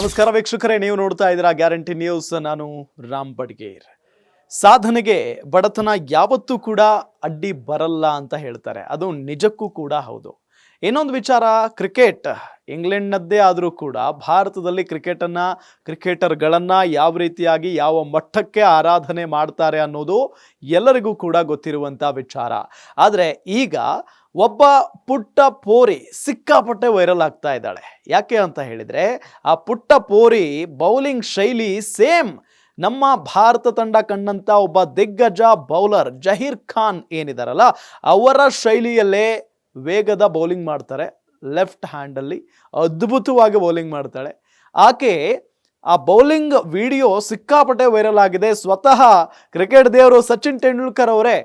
ನಮಸ್ಕಾರ ವೀಕ್ಷಕರೇ, ನೀವು ನೋಡ್ತಾ ಇದ್ದೀರಾ ಗ್ಯಾರಂಟಿ ನ್ಯೂಸ್. ನಾನು ರಾಮ್ ಬಡ್ಗೇರ್. ಸಾಧನೆಗೆ ಬಡತನ ಯಾವತ್ತೂ ಕೂಡ ಅಡ್ಡಿ ಬರಲ್ಲ ಅಂತ ಹೇಳ್ತಾರೆ. ಅದು ನಿಜಕ್ಕೂ ಕೂಡ ಹೌದು. ಇನ್ನೊಂದು ವಿಚಾರ, ಕ್ರಿಕೆಟ್. ಇಂಗ್ಲೆಂಡ್ನದ್ದೇ ಆದರೂ ಕೂಡ ಭಾರತದಲ್ಲಿ ಕ್ರಿಕೆಟನ್ನು, ಕ್ರಿಕೆಟರ್ಗಳನ್ನು ಯಾವ ರೀತಿಯಾಗಿ, ಯಾವ ಮಟ್ಟಕ್ಕೆ ಆರಾಧನೆ ಮಾಡ್ತಾರೆ ಅನ್ನೋದು ಎಲ್ಲರಿಗೂ ಕೂಡ ಗೊತ್ತಿರುವಂಥ ವಿಚಾರ. ಆದರೆ ಈಗ ಒಬ್ಬ ಪುಟ್ಟ ಪೋರಿ ಸಿಕ್ಕಾಪಟ್ಟೆ ವೈರಲ್ ಆಗ್ತಾ ಇದ್ದಾಳೆ. ಯಾಕೆ ಅಂತ ಹೇಳಿದರೆ, ಆ ಪುಟ್ಟ ಪೋರಿ ಬೌಲಿಂಗ್ ಶೈಲಿ ಸೇಮ್ ನಮ್ಮ ಭಾರತ ತಂಡ ಕಂಡಂಥ ಒಬ್ಬ ದಿಗ್ಗಜ ಬೌಲರ್ ಜಹೀರ್ ಖಾನ್ ಏನಿದಾರಲ್ಲ, ಅವರ ಶೈಲಿಯಲ್ಲೇ ವೇಗದ ಬೌಲಿಂಗ್ ಮಾಡ್ತಾರೆ. ಲೆಫ್ಟ್ ಹ್ಯಾಂಡಲ್ಲಿ ಅದ್ಭುತವಾಗಿ ಬೌಲಿಂಗ್ ಮಾಡ್ತಾಳೆ. ಆಕೆ ಆ ಬೌಲಿಂಗ್ ವಿಡಿಯೋ ಸಿಕ್ಕಾಪಟ್ಟೆ ವೈರಲ್ ಆಗಿದೆ. ಸ್ವತಃ ಕ್ರಿಕೆಟ್ ದೇವರು ಸಚಿನ್ ತೆಂಡೂಲ್ಕರ್ ಅವರೇ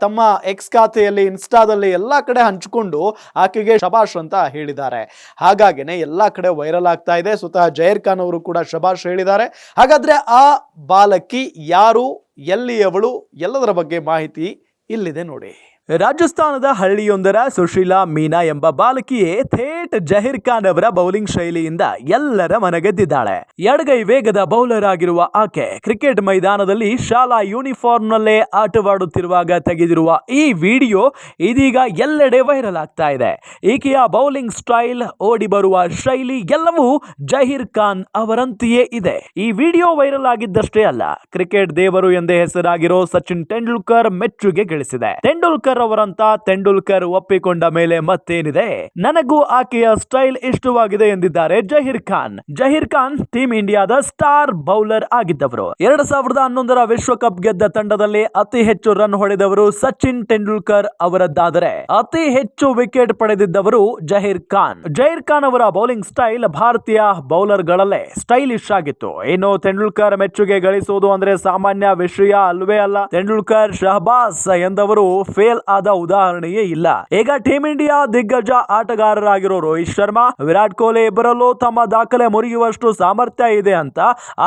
ತಮ್ಮ ಎಕ್ಸ್ ಖಾತೆಯಲ್ಲಿ ಇನ್ಸ್ಟಾದಲ್ಲಿ ಎಲ್ಲ ಕಡೆ ಹಂಚಿಕೊಂಡು ಆಕೆಗೆ ಶಬಾಷ್ ಅಂತ ಹೇಳಿದ್ದಾರೆ. ಹಾಗಾಗಿನೇ ಎಲ್ಲ ಕಡೆ ವೈರಲ್ ಆಗ್ತಾ ಇದೆ. ಸ್ವತಃ ಜೈರ್ ಖಾನ್ ಅವರು ಕೂಡ ಶಬಾಷ್ ಹೇಳಿದ್ದಾರೆ. ಹಾಗಾದ್ರೆ ಆ ಬಾಲಕಿ ಯಾರು, ಎಲ್ಲಿಯವಳು, ಎಲ್ಲದರ ಬಗ್ಗೆ ಮಾಹಿತಿ ಇಲ್ಲಿದೆ ನೋಡಿ. ರಾಜಸ್ಥಾನದ ಹಳ್ಳಿಯೊಂದರ ಸುಶೀಲಾ ಮೀನಾ ಎಂಬ ಬಾಲಕಿಯೇ ಥೇಟ್ ಜಹೀರ್ ಖಾನ್ ಅವರ ಬೌಲಿಂಗ್ ಶೈಲಿಯಿಂದ ಎಲ್ಲರ ಮನಗೆದ್ದಿದ್ದಾಳೆ. ಎಡಗೈ ವೇಗದ ಬೌಲರ್ ಆಗಿರುವ ಆಕೆ ಕ್ರಿಕೆಟ್ ಮೈದಾನದಲ್ಲಿ ಶಾಲಾ ಯೂನಿಫಾರ್ಮ್ನಲ್ಲೇ ಆಟವಾಡುತ್ತಿರುವಾಗ ತೆಗೆದಿರುವ ಈ ವಿಡಿಯೋ ಇದೀಗ ಎಲ್ಲೆಡೆ ವೈರಲ್ ಆಗ್ತಾ ಇದೆ. ಈಕೆಯ ಬೌಲಿಂಗ್ ಸ್ಟೈಲ್ ಓಡಿ ಬರುವ ಶೈಲಿ ಎಲ್ಲವೂ ಜಹೀರ್ ಖಾನ್ ಅವರಂತೆಯೇ ಇದೆ. ಈ ವಿಡಿಯೋ ವೈರಲ್ ಆಗಿದ್ದಷ್ಟೇ ಅಲ್ಲ, ಕ್ರಿಕೆಟ್ ದೇವರು ಎಂದೇ ಹೆಸರಾಗಿರೋ ಸಚಿನ್ ತೆಂಡೂಲ್ಕರ್ ಮೆಚ್ಚುಗೆ ಗಳಿಸಿದೆ. ತೆಂಡೂಲ್ಕರ್ ಅವರಂತ ತೆಂಡೂಲ್ಕರ್ ಒಪ್ಪಿಕೊಂಡ ಮೇಲೆ ಮತ್ತೇನಿದೆ? ನನಗೂ ಆಕೆಯ ಸ್ಟೈಲ್ ಇಷ್ಟವಾಗಿದೆ ಎಂದಿದ್ದಾರೆ ಜಹೀರ್ ಖಾನ್. ಜಹೀರ್ ಖಾನ್ ಟೀಮ್ ಇಂಡಿಯಾದ ಸ್ಟಾರ್ ಬೌಲರ್ ಆಗಿದ್ದವರು. ಎರಡ್ ಸಾವಿರದ ಹನ್ನೊಂದರ ವಿಶ್ವಕಪ್ ಗೆದ್ದ ತಂಡದಲ್ಲಿ ಅತಿ ಹೆಚ್ಚು ರನ್ ಹೊಡೆದವರು ಸಚಿನ್ ತೆಂಡೂಲ್ಕರ್ ಅವರದ್ದಾದರೆ, ಅತಿ ಹೆಚ್ಚು ವಿಕೆಟ್ ಪಡೆದಿದ್ದವರು ಜಹೀರ್ ಖಾನ್. ಜಹೀರ್ ಖಾನ್ ಅವರ ಬೌಲಿಂಗ್ ಸ್ಟೈಲ್ ಭಾರತೀಯ ಬೌಲರ್ ಗಳಲ್ಲೇ ಸ್ಟೈಲಿಶ್ ಆಗಿತ್ತು. ಇನ್ನು ತೆಂಡೂಲ್ಕರ್ ಮೆಚ್ಚುಗೆ ಗಳಿಸುವುದು ಅಂದ್ರೆ ಸಾಮಾನ್ಯ ವಿಷಯ ಅಲ್ವೇ ಅಲ್ಲ. ತೆಂಡೂಲ್ಕರ್ ಶಹಬಾಸ್ ಎಂದವರು ಫೇಲ್ ಆದ ಉದಾಹರಣೆಯೇ ಇಲ್ಲ. ಈಗ ಟೀಮ್ ಇಂಡಿಯಾ ದಿಗ್ಗಜ ಆಟಗಾರರಾಗಿರೋ ರೋಹಿತ್ ಶರ್ಮಾ, ವಿರಾಟ್ ಕೊಹ್ಲಿ ಇಬ್ಬರಲ್ಲೂ ತಮ್ಮ ದಾಖಲೆ ಮುರಿಯುವಷ್ಟು ಸಾಮರ್ಥ್ಯ ಇದೆ ಅಂತ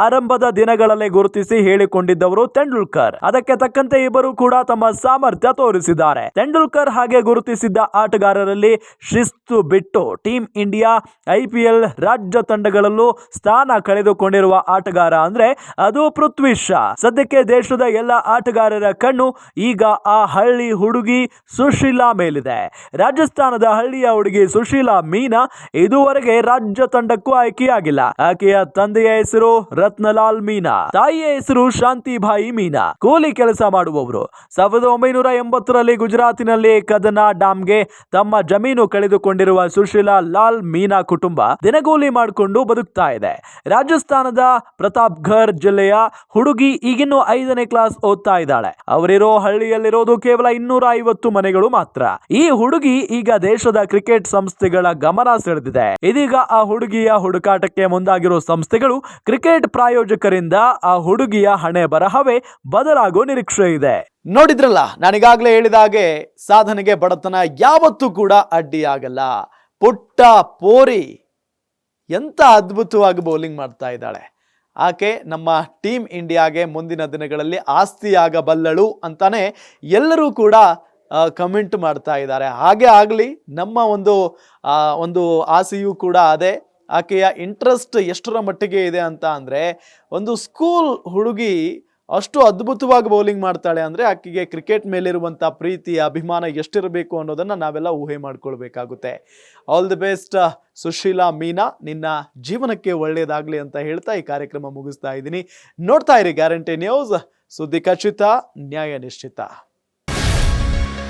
ಆರಂಭದ ದಿನಗಳಲ್ಲೇ ಗುರುತಿಸಿ ಹೇಳಿಕೊಂಡಿದ್ದವರು ತೆಂಡೂಲ್ಕರ್. ಅದಕ್ಕೆ ತಕ್ಕಂತೆ ಇಬ್ಬರು ಕೂಡ ತಮ್ಮ ಸಾಮರ್ಥ್ಯ ತೋರಿಸಿದ್ದಾರೆ. ತೆಂಡೂಲ್ಕರ್ ಹಾಗೆ ಗುರುತಿಸಿದ್ದ ಆಟಗಾರರಲ್ಲಿ ಶಿಸ್ತು ಬಿಟ್ಟು ಟೀಮ್ ಇಂಡಿಯಾ ಐಪಿಎಲ್ ರಾಜ್ಯ ತಂಡಗಳಲ್ಲೂ ಸ್ಥಾನ ಕಳೆದುಕೊಂಡಿರುವ ಆಟಗಾರ ಅಂದ್ರೆ ಅದು ಪೃಥ್ವಿ ಶಾ. ಸದ್ಯಕ್ಕೆ ದೇಶದ ಎಲ್ಲ ಆಟಗಾರರ ಕಣ್ಣು ಈಗ ಆ ಹಳ್ಳಿ ಹುಡುಗಿ ಸುಶೀಲಾ ಮೇಲಿದೆ. ರಾಜಸ್ಥಾನದ ಹಳ್ಳಿಯ ಹುಡುಗಿ ಸುಶೀಲಾ ಮೀನಾ ಇದುವರೆಗೆ ರಾಜ್ಯ ತಂಡಕ್ಕೂ ಆಯ್ಕೆಯಾಗಿಲ್ಲ. ಆಕೆಯ ತಂದೆಯ ಹೆಸರು ರತ್ನಲಾಲ್ ಮೀನಾ. ತಾಯಿಯ ಹೆಸರು ಶಾಂತಿಬಾಯಿ ಮೀನಾ. ಕೂಲಿ ಕೆಲಸ ಮಾಡುವವರು. ಸಾವಿರದ ಒಂಬೈನೂರ ಎಂಬತ್ತರಲ್ಲಿ ಗುಜರಾತಿನಲ್ಲಿ ಕದನಾ ಡ್ಯಾಮ್ಗೆ ತಮ್ಮ ಜಮೀನು ಕಳೆದುಕೊಂಡಿರುವ ಸುಶೀಲಾ ಲಾಲ್ ಮೀನಾ ಕುಟುಂಬ ದಿನಗೂಲಿ ಮಾಡಿಕೊಂಡು ಬದುಕ್ತಾ ಇದೆ. ರಾಜಸ್ಥಾನದ ಪ್ರತಾಪ್ಘರ್ ಜಿಲ್ಲೆಯ ಹುಡುಗಿ ಈಗಿನ್ನೂ ಐದನೇ ಕ್ಲಾಸ್ ಓದ್ತಾ ಇದ್ದಾಳೆ. ಅವರಿರೋ ಹಳ್ಳಿಯಲ್ಲಿರೋದು ಕೇವಲ ಇನ್ನೂರ ಐವತ್ತು ಮನೆಗಳು ಮಾತ್ರ. ಈ ಹುಡುಗಿ ಈಗ ದೇಶದ ಕ್ರಿಕೆಟ್ ಸಂಸ್ಥೆಗಳ ಗಮನ ಸೆಳೆದಿದೆ. ಇದೀಗ ಆ ಹುಡುಗಿಯ ಹುಡುಕಾಟಕ್ಕೆ ಮುಂದಾಗಿರೋ ಸಂಸ್ಥೆಗಳು ಕ್ರಿಕೆಟ್ ಪ್ರಾಯೋಜಕರಿಂದ ಆ ಹುಡುಗಿಯ ಹಣೆ ಬರಹವೇ ಬದಲಾಗೋ ನಿರೀಕ್ಷೆ ಇದೆ. ನೋಡಿದ್ರಲ್ಲ, ನಾನೀಗಾಗಲೇ ಹೇಳಿದ ಹಾಗೆ ಸಾಧನೆಗೆ ಬಡತನ ಯಾವತ್ತೂ ಕೂಡ ಅಡ್ಡಿಯಾಗಲ್ಲ ಪುಟ್ಟ ಪೋರಿ ಎಂತ ಅದ್ಭುತವಾಗಿ ಬೌಲಿಂಗ್ ಮಾಡ್ತಾ ಇದ್ದಾಳೆ. ಆಕೆ ನಮ್ಮ ಟೀಮ್ ಇಂಡಿಯಾಗೆ ಮುಂದಿನ ದಿನಗಳಲ್ಲಿ ಆಸ್ತಿಯಾಗಬಲ್ಲಳು ಅಂತಾನೆ ಎಲ್ಲರೂ ಕೂಡ ಕಮೆಂಟ್ ಮಾಡ್ತಾ ಇದ್ದಾರೆ. ಹಾಗೆ ಆಗಲಿ, ನಮ್ಮ ಒಂದು ಒಂದು ಆಸೆಯೂ ಕೂಡ ಅದೇ. ಆಕೆಯ ಇಂಟ್ರೆಸ್ಟ್ ಎಷ್ಟರ ಮಟ್ಟಿಗೆ ಇದೆ ಅಂತ ಅಂದರೆ, ಒಂದು ಸ್ಕೂಲ್ ಹುಡುಗಿ ಅಷ್ಟು ಅದ್ಭುತವಾಗಿ ಬೌಲಿಂಗ್ ಮಾಡ್ತಾಳೆ ಅಂದರೆ ಆಕೆಗೆ ಕ್ರಿಕೆಟ್ ಮೇಲಿರುವಂಥ ಪ್ರೀತಿ, ಅಭಿಮಾನ ಎಷ್ಟಿರಬೇಕು ಅನ್ನೋದನ್ನು ನಾವೆಲ್ಲ ಊಹೆ ಮಾಡ್ಕೊಳ್ಬೇಕಾಗುತ್ತೆ. All the best Sushila, Meena, ನಿನ್ನ ಜೀವನಕ್ಕೆ ಒಳ್ಳೆಯದಾಗಲಿ ಅಂತ ಹೇಳ್ತಾ ಈ ಕಾರ್ಯಕ್ರಮ ಮುಗಿಸ್ತಾ ಇದ್ದೀನಿ. ನೋಡ್ತಾ ಇರಿ ಗ್ಯಾರಂಟಿ ನ್ಯೂಸ್ ಸುದ್ದಿ ಖಚಿತ, ನ್ಯಾಯ ನಿಶ್ಚಿತ.